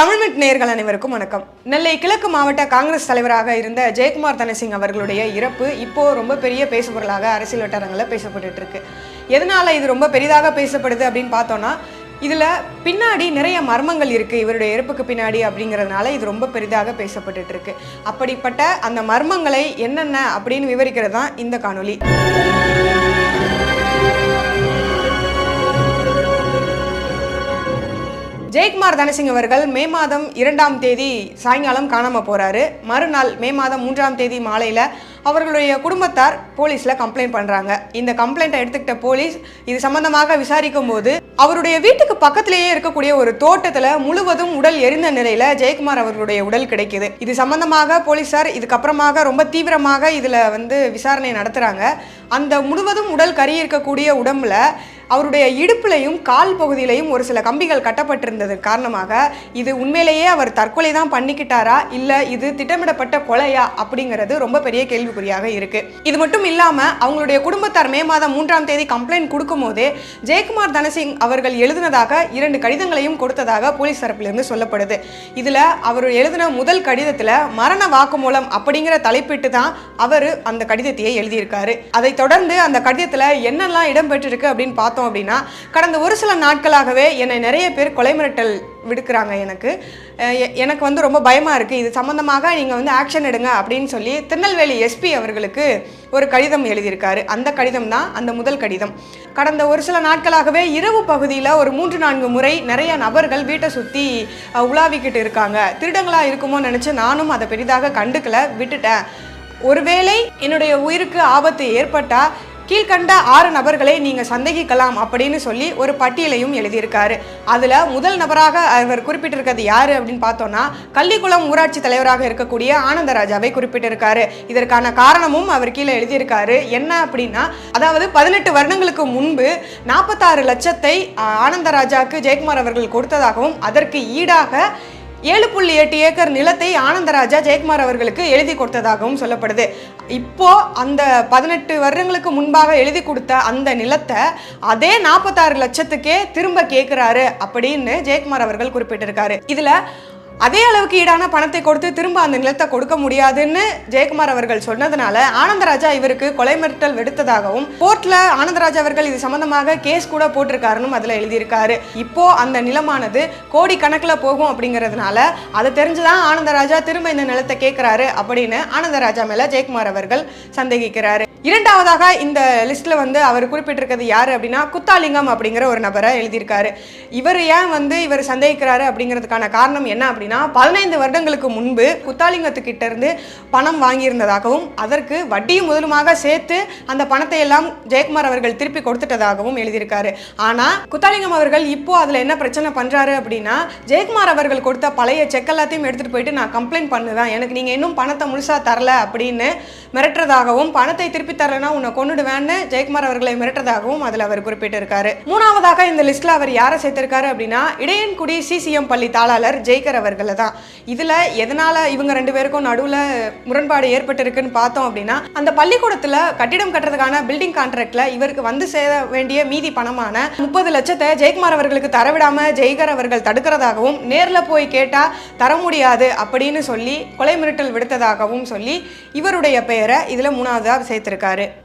தமிழ்நெட் நேர்கள் அனைவருக்கும் வணக்கம். நெல்லை கிழக்கு மாவட்ட காங்கிரஸ் தலைவராக இருந்த ஜெயக்குமார் தனசிங் அவர்களுடைய இறப்பு இப்போ ரொம்ப பெரிய பேசுபொருளாக அரசியல் வட்டாரங்களில் பேசப்பட்டு இருக்கு எதனால இது ரொம்ப பெரிதாக பேசப்படுது அப்படின்னு பார்த்தோம்னா இதில் பின்னாடி நிறைய மர்மங்கள் இருக்குது இவருடைய இறப்புக்கு பின்னாடி அப்படிங்கிறதுனால இது ரொம்ப பெரிதாக பேசப்பட்டுட்டு இருக்கு அப்படிப்பட்ட அந்த மர்மங்களை என்னென்ன அப்படின்னு விவரிக்கிறது தான் இந்த காணொளி. ஜெயக்குமார் தனசிங் அவர்கள் மே மாதம் இரண்டாம் தேதி சாயங்காலம் காணாமல் போகிறாரு மறுநாள் மே மாதம் மூன்றாம் தேதி மாலையில் அவர்களுடைய குடும்பத்தார் போலீஸில் கம்ப்ளைண்ட் பண்ணுறாங்க இந்த கம்ப்ளைண்ட்டை எடுத்துக்கிட்ட போலீஸ் இது சம்பந்தமாக விசாரிக்கும் போது அவருடைய வீட்டுக்கு பக்கத்திலேயே இருக்கக்கூடிய ஒரு தோட்டத்தில் முழுவதும் உடல் எரிந்த நிலையில் ஜெயக்குமார் அவர்களுடைய உடல் கிடைக்குது. இது சம்பந்தமாக போலீஸார் இதுக்கப்புறமாக ரொம்ப தீவிரமாக இதில் வந்து விசாரணை நடத்துகிறாங்க அந்த முழுவதும் உடல் கறி இருக்கக்கூடிய உடம்புல அவருடைய இடுப்புலையும் கால் பகுதியிலையும் ஒரு சில கம்பிகள் கட்டப்பட்டிருந்தது காரணமாக இது உண்மையிலேயே அவர் தற்கொலை தான் பண்ணிக்கிட்டாரா? இல்லை இது திட்டமிடப்பட்ட கொலையா? அப்படிங்கிறது ரொம்ப பெரிய கேள்விக்குறியாக இருக்கு. இது மட்டும் இல்லாமல் அவங்களுடைய குடும்பத்தார் மே மாதம் மூன்றாம் தேதி கம்ப்ளைண்ட் கொடுக்கும் போதே ஜெயக்குமார் தனசிங் அவர்கள் எழுதினதாக இரண்டு கடிதங்களையும் கொடுத்ததாக போலீஸ் தரப்பிலிருந்து சொல்லப்படுது. இதில் அவர் எழுதின முதல் கடிதத்தில் மரண வாக்குமூலம் அப்படிங்கிற தலைப்பிட்டு தான் அவர் அந்த கடிதத்தையே எழுதியிருக்காரு. அதை தொடர்ந்து அந்த கடிதத்தில் என்னெல்லாம் இடம்பெற்றிருக்கு அப்படின்னு பார்த்தோம் அப்படின்னா கடந்த ஒரு சில நாட்களாகவே என்னை நிறைய பேர் கொலை மிரட்டல் விடுக்கிறாங்க எனக்கு. எனக்கு வந்து ரொம்ப பயமாக இருக்குது இது சம்மந்தமாக நீங்கள் வந்து ஆக்ஷன் எடுங்க அப்படின்னு சொல்லி திருநெல்வேலி எஸ்பி அவர்களுக்கு ஒரு கடிதம் எழுதியிருக்காரு. அந்த கடிதம் தான் அந்த முதல் கடிதம். கடந்த ஒரு சில நாட்களாகவே இரவு பகுதியில் ஒரு மூன்று நான்கு முறை நிறைய நபர்கள் வீட்டை சுற்றி உலாவிக்கிட்டு இருக்காங்க. திருடங்களாக இருக்குமோ நினச்சி நானும் அதை பெரிதாக கண்டுக்கல விட்டுட்டேன். ஒருவேளை என்னுடைய உயிருக்கு ஆபத்து ஏற்பட்டால் கீழ்கண்ட ஆறு நபர்களை நீங்கள் சந்தேகிக்கலாம் அப்படின்னு சொல்லி ஒரு பட்டியலையும் எழுதியிருக்காரு. அதில் முதல் நபராக அவர் குறிப்பிட்டிருக்கிறது யார் அப்படின்னு பார்த்தோம்னா கள்ளிக்குளம் ஊராட்சி தலைவராக இருக்கக்கூடிய ஆனந்தராஜாவை குறிப்பிட்டிருக்காரு. இதற்கான காரணமும் அவர் கீழே எழுதியிருக்காரு. என்ன அப்படின்னா அதாவது பதினெட்டு வருடங்களுக்கு முன்பு நாற்பத்தாறு லட்சத்தை ஆனந்தராஜாவுக்கு ஜெயக்குமார் அவர்கள் கொடுத்ததாகவும் அதற்கு ஈடாக ஏழு புள்ளி எட்டு ஏக்கர் நிலத்தை ஆனந்தராஜா ஜெயக்குமார் அவர்களுக்கு எழுதி கொடுத்ததாகவும் சொல்லப்படுது. இப்போ அந்த பதினெட்டு வருடங்களுக்கு முன்பாக எழுதி கொடுத்த அந்த நிலத்தை அதே நாற்பத்தாறு லட்சத்துக்கே திரும்ப கேட்குறாரு அப்படின்னு ஜெயக்குமார் அவர்கள் குறிப்பிட்டிருக்காரு. இதில் அதே அளவுக்கு ஈடான பணத்தை கொடுத்து திரும்ப அந்த நிலத்தை கொடுக்க முடியாதுன்னு ஜெயக்குமார் அவர்கள் சொன்னதுனால ஆனந்தராஜா இவருக்கு கொலை மிரட்டல் விடுத்ததாகவும் கோர்ட்ல ஆனந்தராஜா அவர்கள் இது சம்பந்தமாக கேஸ் கூட போட்டிருக்காருன்னு அதுல எழுதியிருக்காரு. இப்போ அந்த நிலமானது கோடி கணக்குல போகும் அப்படிங்கிறதுனால அதை தெரிஞ்சுதான் ஆனந்தராஜா திரும்ப இந்த நிலத்தை கேட்கிறாரு அப்படின்னு ஆனந்தராஜா மேல ஜெயக்குமார் அவர்கள் சந்தேகிக்கிறாரு. இரண்டாவதாக இந்த லிஸ்ட்டில் வந்து அவர் குறிப்பிட்டிருக்கிறது யார் அப்படின்னா குத்தாலிங்கம் அப்படிங்கிற ஒரு நபரை எழுதியிருக்காரு. இவர் ஏன் வந்து இவர் சந்தேகிக்கிறாரு அப்படிங்கிறதுக்கான காரணம் என்ன அப்படின்னா பதினைந்து வருடங்களுக்கு முன்பு குத்தாலிங்கத்துக்கிட்ட இருந்து பணம் வாங்கியிருந்ததாகவும் அதற்கு வட்டியும் முதலுமாக சேர்த்து அந்த பணத்தை எல்லாம் ஜெயக்குமார் அவர்கள் திருப்பி கொடுத்துட்டதாகவும் எழுதியிருக்காரு. ஆனால் குத்தாலிங்கம் அவர்கள் இப்போ அதில் என்ன பிரச்சனை பண்ணுறாரு அப்படின்னா ஜெயக்குமார் அவர்கள் கொடுத்த பழைய செக் எல்லாத்தையும் எடுத்துகிட்டு போயிட்டு நான் கம்ப்ளைண்ட் பண்ணுவேன். எனக்கு நீங்கள் இன்னும் பணத்தை முழுசாக தரல அப்படின்னு மிரட்டுறதாகவும் பணத்தை திருப்பி தரலனா உன்னை கொண்டுடுவேன்னு ஜெயக்குமார் அவர்களை மிரட்டதாகவும் அதில் அவர் குறிப்பிட்டிருக்காரு. மூணாவதாக இந்த லிஸ்ட்ல அவர் யாரை சேர்த்திருக்காரு அப்படின்னா இடையன்குடி சிசிஎம் பள்ளி தாளாளர் ஜெய்கர் அவர்களை தான். இதுல எதனால இவங்க ரெண்டு பேருக்கும் நடுவில் முரண்பாடு ஏற்பட்டிருக்குன்னு பார்த்தோம் அப்படின்னா அந்த பள்ளிக்கூடத்தில் கட்டிடம் கட்டுறதுக்கான பில்டிங் கான்ட்ராக்ட்ல இவருக்கு வந்து சேர வேண்டிய மீதி பணமான முப்பது லட்சத்தை ஜெயக்குமார் அவர்களுக்கு தரவிடாம ஜெய்கர் அவர்கள் தடுக்கிறதாகவும் நேரில் போய் கேட்டா தர முடியாது அப்படின்னு சொல்லி கொலை மிரட்டல் விடுத்ததாகவும் சொல்லி இவருடைய பெயரை இதுல மூணாவதாக சேர்த்திருக்காரு.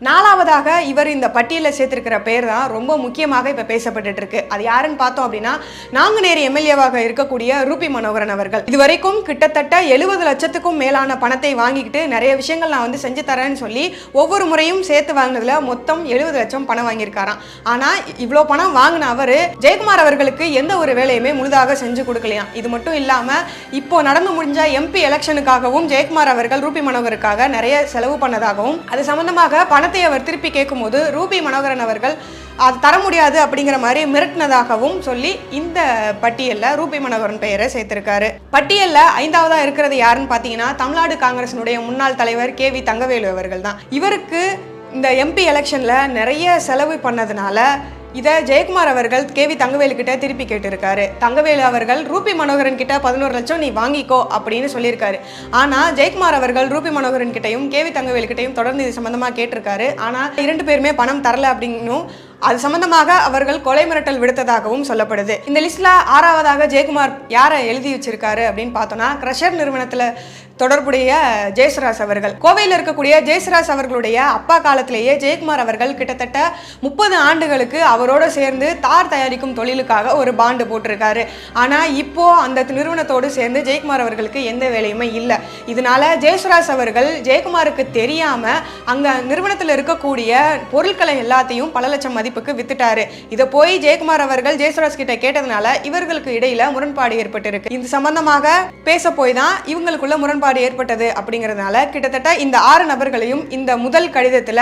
நாலாவதாக இவர் இந்த பட்டியலில் சேர்த்திருக்கிற பேர் தான் ரொம்ப முக்கியமாக இப்ப பேசப்பட்டுட்டு இருக்கு அது யாருன்னு பார்த்தோம் அப்படின்னா நாங்குநேரி எம்எல்ஏவாக இருக்கக்கூடிய ரூபி மனோகரன் அவர்கள். இதுவரைக்கும் கிட்டத்தட்ட எழுபது லட்சத்துக்கும் மேலான பணத்தை வாங்கிக்கிட்டு நிறைய விஷயங்கள் நான் வந்து செஞ்சு தரேன்னு சொல்லி ஒவ்வொரு முறையும் சேர்த்து வாங்கினதுல மொத்தம் எழுபது லட்சம் பணம் வாங்கியிருக்காராம். ஆனா இவ்வளோ பணம் வாங்கின அவரு ஜெயக்குமார் அவர்களுக்கு எந்த ஒரு வேலையுமே முழுதாக செஞ்சு கொடுக்கலையாம் இது மட்டும் இல்லாம இப்போ நடந்து முடிஞ்ச எம்பி எலெக்ஷனுக்காகவும் ஜெயக்குமார் அவர்கள் ரூபி மனோகருக்காக நிறைய செலவு பண்ணதாகவும் அது சம்பந்தமாக பணத்தை அவர் திருப்பி கேட்கும்போது ரூபி மனோகரன் அவர்கள் அது தர முடியாது அப்படிங்கிற மாதிரி மிரட்டினதாகவும் சொல்லி இந்த பட்டியலில் ரூபி மனோகரன் பெயரை சேர்த்திருக்காரு. பட்டியலில் ஐந்தாவதாக இருக்கிறது யாருன்னு பார்த்தீங்கன்னா தமிழ்நாடு காங்கிரசினுடைய முன்னாள் தலைவர் கே. வி. தங்கவேலு அவர்கள் தான். இவருக்கு இந்த எம்பி எலெக்ஷனில் நிறைய செலவு பண்ணதுனால இதை ஜெயக்குமார் அவர்கள் கேவி தங்கவேலு கிட்ட திருப்பி கேட்டிருக்காரு. தங்கவேலு அவர்கள் ரூபி மனோகரன் கிட்ட பதினோரு லட்சம் நீ வாங்கிக்கோ அப்படின்னு சொல்லியிருக்காரு. ஆனால் ஜெயக்குமார் அவர்கள் ரூபி மனோகரன் கிட்டையும் கேவி தங்கவேலு கிட்டையும் தொடர்ந்து இது சம்மந்தமாக கேட்டிருக்காரு. ஆனால் இரண்டு பேருமே பணம் தரல அப்படின்னும் அது சம்பந்தமாக அவர்கள் கொலை மிரட்டல் விடுத்ததாகவும் சொல்லப்படுது. இந்த லிஸ்ட்ல ஆறாவதாக ஜெயக்குமார் யாரை எழுதி வச்சிருக்காரு அப்படின்னு பார்த்தோம்னா கிரஷர் நிறுவனத்துல தொடர்புடைய ஜெயசுராஸ் அவர்கள். கோவையில் இருக்கக்கூடிய ஜெயசுராஸ் அவர்களுடைய அப்பா காலத்திலேயே ஜெயக்குமார் அவர்கள் கிட்டத்தட்ட முப்பது ஆண்டுகளுக்கு அவரோட சேர்ந்து தார் தயாரிக்கும் தொழிலுக்காக ஒரு பாண்டு போட்டிருக்காரு. ஆனால் இப்போ அந்த நிறுவனத்தோடு சேர்ந்து ஜெயக்குமார் அவர்களுக்கு எந்த வேலையுமே இல்லை. இதனால ஜெயசுராஸ் அவர்கள் ஜெயக்குமாருக்கு தெரியாம அங்க நிறுவனத்தில் இருக்கக்கூடிய பொருட்களை எல்லாத்தையும் பல லட்சம் மதிப்புக்கு வித்துட்டாரு. இதை போய் ஜெயக்குமார் அவர்கள் ஜெயசுராஜ் கிட்ட கேட்டதுனால இவர்களுக்கு இடையில முரண்பாடு ஏற்பட்டிருக்கு. இது சம்பந்தமாக பேச போய் தான் இவங்களுக்குள்ள முரண்பாடு ஏற்பட்டது அப்படிங்கிறதுனால கிட்டத்தட்ட இந்த ஆறு நபர்களையும் இந்த முதல் கடிதத்துல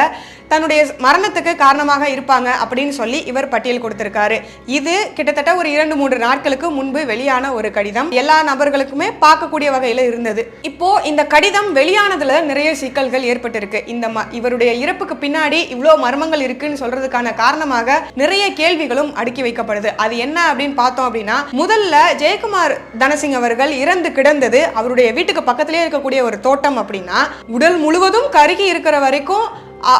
தன்னுடைய மரணத்துக்கு காரணமாக இருப்பாங்க அப்படின்னு சொல்லி இவர் பட்டியல் கொடுத்திருக்காரு. இது கிட்டத்தட்ட ஒரு இரண்டு மூன்று நாட்களுக்கு முன்பு வெளியான ஒரு கடிதம். எல்லா நபர்களுக்குமே பார்க்கக்கூடிய வகையில இருந்தது. இப்போ இந்த கடிதம் வெளியானதுல நிறைய சிக்கல்கள் ஏற்பட்டிருக்கு. இந்த இவருடைய இறப்புக்கு பின்னாடி இவ்வளோ மர்மங்கள் இருக்குன்னு சொல்றதுக்கான காரணமாக நிறைய கேள்விகளும் அடுக்கி வைக்கப்படுது. அது என்ன அப்படின்னு பார்த்தோம் அப்படின்னா முதல்ல ஜெயக்குமார் தனசிங் அவர்கள் இறந்து கிடந்தது அவருடைய வீட்டுக்கு பக்கத்திலே இருக்கக்கூடிய ஒரு தோட்டம் அப்படின்னா உடல் முழுவதும் கருகி இருக்கிற வரைக்கும்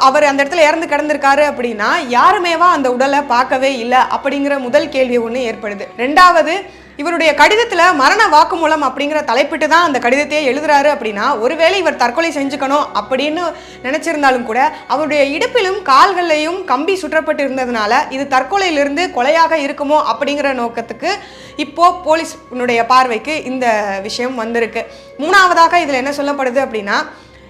அவர் அந்த இடத்துல இறந்து கிடந்திருக்காரு அப்படின்னா யாருமேவா அந்த உடலை பார்க்கவே இல்லை அப்படிங்கிற முதல் கேள்வி ஒன்று ஏற்படுது. ரெண்டாவது இவருடைய கடிதத்தில் மரண வாக்குமூலம் அப்படிங்கிற தலைப்பிட்டு தான் அந்த கடிதத்தையே எழுதுறாரு அப்படின்னா ஒருவேளை இவர் தற்கொலை செஞ்சுக்கணும் அப்படின்னு நினச்சிருந்தாலும் கூட அவருடைய இடுப்பிலும் கால்களையும் கம்பி சுற்றப்பட்டு இருந்ததுனால இது தற்கொலையிலிருந்து கொலையாக இருக்குமோ அப்படிங்கிற நோக்கத்துக்கு இப்போ போலீஸினுடைய பார்வைக்கு இந்த விஷயம் வந்திருக்கு. மூணாவதாக இதில் என்ன சொல்லப்படுது அப்படின்னா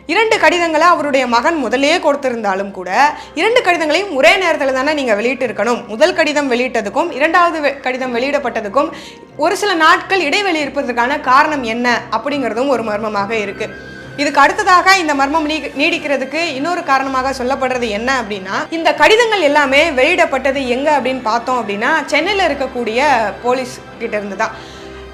இரண்டு கடிதங்களை அவருடைய மகன் முதலே கொடுத்திருந்தாலும் கூட இரண்டு கடிதங்களையும் ஒரே நேரத்தில் தானே நீங்கள் வெளியிட்டு இருக்கணும் முதல் கடிதம் வெளியிட்டதுக்கும் இரண்டாவது கடிதம் வெளியிடப்பட்டதுக்கும் ஒரு சில நாட்கள் இடைவெளி இருப்பதற்கான காரணம் என்ன அப்படிங்கிறதும் ஒரு மர்மமாக இருக்குது இதுக்கு அடுத்ததாக இந்த மர்மம் நீ நீடிக்கிறதுக்கு இன்னொரு காரணமாக சொல்லப்படுறது என்ன அப்படின்னா இந்த கடிதங்கள் எல்லாமே வெளியிடப்பட்டது எங்கே அப்படின்னு பார்த்தோம் அப்படின்னா சென்னையில் இருக்கக்கூடிய போலீஸ் கிட்ட இருந்து தான்.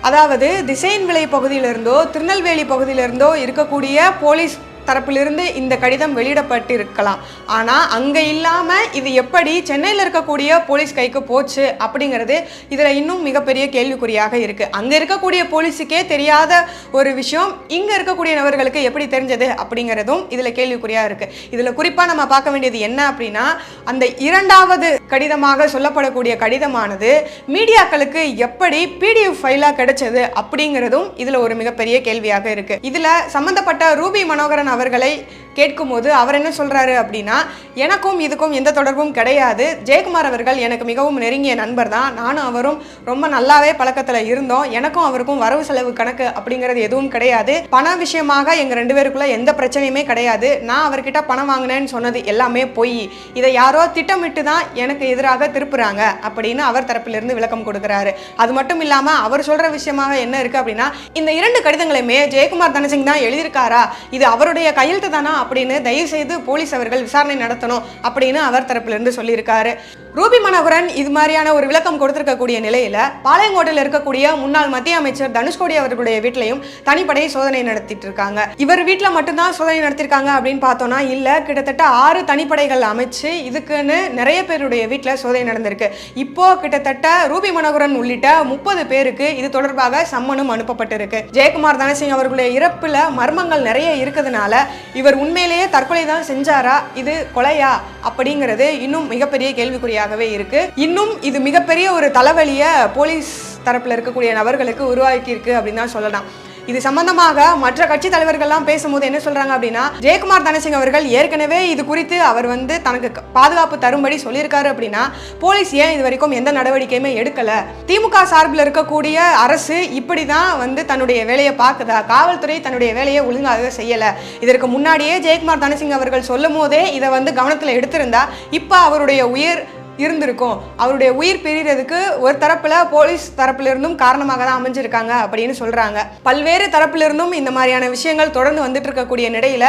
அதாவது திசைன் விலை பகுதியிலிருந்தோ திருநெல்வேலி பகுதியிலிருந்தோ இருக்கக்கூடிய போலீஸ் தரப்பிலிருந்து இந்த கடிதம் வெளியிடப்பட்டிருக்கலாம். ஆனால் அங்கே இல்லாமல் இது எப்படி சென்னையில் இருக்கக்கூடிய போலீஸ் கைக்கு போச்சு அப்படிங்கிறது இதில் இன்னும் மிகப்பெரிய கேள்விக்குறியாக இருக்குது அங்கே இருக்கக்கூடிய போலீஸுக்கே தெரியாத ஒரு விஷயம் இங்கே இருக்கக்கூடிய நபர்களுக்கு எப்படி தெரிஞ்சது அப்படிங்கிறதும் இதில் கேள்விக்குறியாக இருக்குது இதில் குறிப்பாக நம்ம பார்க்க வேண்டியது என்ன அப்படின்னா அந்த இரண்டாவது கடிதமாக சொல்லப்படக்கூடிய கடிதமானது மீடியாக்களுக்கு எப்படி பிடிஎஃப் ஃபைலாக கிடைச்சது அப்படிங்கிறதும் இதில் ஒரு மிகப்பெரிய கேள்வியாக இருக்குது இதில் சம்பந்தப்பட்ட ரூபி மனோகரன் அவர்களை கேட்கும்போது அவர் என்ன சொல்கிறாரு அப்படின்னா எனக்கும் இதுக்கும் எந்த தொடர்பும் கிடையாது. ஜெயக்குமார் அவர்கள் எனக்கு மிகவும் நெருங்கிய நண்பர் தான். நானும் அவரும் ரொம்ப நல்லாவே பழக்கத்தில் இருந்தோம். எனக்கும் அவருக்கும் வரவு செலவு கணக்கு அப்படிங்கிறது எதுவும் கிடையாது. பண விஷயமாக எங்கள் ரெண்டு பேருக்குள்ள எந்த பிரச்சனையுமே கிடையாது. நான் அவர்கிட்ட பணம் வாங்கினேன்னு சொன்னது எல்லாமே பொய். இதை யாரோ திட்டமிட்டு தான் எனக்கு எதிராக திருப்புறாங்க அப்படின்னு அவர் தரப்பிலிருந்து விளக்கம் கொடுக்குறாரு. அது மட்டும் இல்லாமல் அவர் சொல்கிற விஷயமாக என்ன இருக்குது அப்படின்னா இந்த இரண்டு கடிதங்களையுமே ஜெயக்குமார் தனசிங் தான் எழுதியிருக்காரா? இது அவருடைய கையெழுத்து தானா? அப்படின்னு தயவு செய்து போலீஸ் அவர்கள் விசாரணை நடத்தணும் அப்படின்னு அவர் தரப்பிலிருந்து சொல்லியிருக்காரு. ரூபி மனோகரன் இது மாதிரியான ஒரு விளக்கம் கொடுத்திருக்கக்கூடிய நிலையில பாளையங்கோட்டையில் இருக்கக்கூடிய முன்னாள் மத்திய அமைச்சர் தனுஷ்கோடி அவர்களுடைய வீட்டிலையும் தனிப்படை சோதனை நடத்திட்டு இருக்காங்க. இவர் வீட்டில் மட்டும்தான் சோதனை நடத்திருக்காங்க அப்படின்னு பார்த்தோம்னா இல்ல. கிட்டத்தட்ட ஆறு தனிப்படைகள் அமைச்சு இதுக்குன்னு நிறைய பேருடைய வீட்டில் சோதனை நடந்திருக்கு. இப்போ கிட்டத்தட்ட ரூபி மனோகரன் உள்ளிட்ட முப்பது பேருக்கு இது தொடர்பாக சம்மனும் அனுப்பப்பட்டிருக்கு. ஜெயக்குமார் தனசிங் அவர்களுடைய இறப்புல மர்மங்கள் நிறைய இருக்கிறதுனால இவர் உண்மையிலேயே தற்கொலை தான் செஞ்சாரா? இது கொலையா? அப்படிங்கிறது இன்னும் மிகப்பெரிய கேள்விக்குறியாகவே இருக்கு. இன்னும் இது மிகப்பெரிய ஒரு தலைவலியை போலீஸ் தரப்புல இருக்கக்கூடிய நபர்களுக்கு உருவாக்கி இருக்கு அப்படின்னு தான் சொல்லலாம். இது சம்பந்தமாக மற்ற கட்சி தலைவர்கள்லாம் பேசும்போது என்ன சொல்றாங்க அப்படின்னா ஜெயக்குமார் தனசிங் அவர்கள் ஏற்கனவே இது குறித்து அவர் வந்து தனக்கு பாதுகாப்பு தரும்படி சொல்லியிருக்காரு அப்படின்னா போலீஸ் ஏன் இது வரைக்கும் எந்த நடவடிக்கையுமே எடுக்கல? திமுக சார்பில் இருக்கக்கூடிய அரசு இப்படி தான் வந்து தன்னுடைய வேலையை பார்க்குதா? காவல்துறை தன்னுடைய வேலையை ஒழுங்காக செய்யல. இதற்கு முன்னாடியே ஜெயக்குமார் தனசிங் அவர்கள் சொல்லும் போதே இதை வந்து கவனத்தில் எடுத்திருந்தா இப்போ அவருடைய உயிர் இருந்திருக்கும். அவருடைய உயிர் பிரியறதுக்கு ஒரு தரப்புல போலீஸ் தரப்பிலிருந்தும் காரணமாக தான் அமைஞ்சிருக்காங்க அப்படின்னு சொல்றாங்க. பல்வேறு தரப்பிலிருந்தும் இந்த மாதிரியான விஷயங்கள் தொடர்ந்து வந்துட்டு இருக்கக்கூடிய நிலையில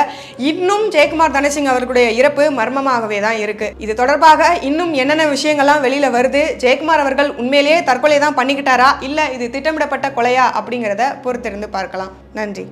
இன்னும் ஜெயக்குமார் தனசிங் அவர்களுடைய இறப்பு மர்மமாகவே தான் இருக்கு. இது தொடர்பாக இன்னும் என்னென்ன விஷயங்கள்லாம் வெளியில வருது ஜெயக்குமார் அவர்கள் உண்மையிலேயே தற்கொலை தான் பண்ணிக்கிட்டாரா இல்ல இது திட்டமிடப்பட்ட கொலையா அப்படிங்கிறத பொறுத்திருந்து பார்க்கலாம். நன்றி.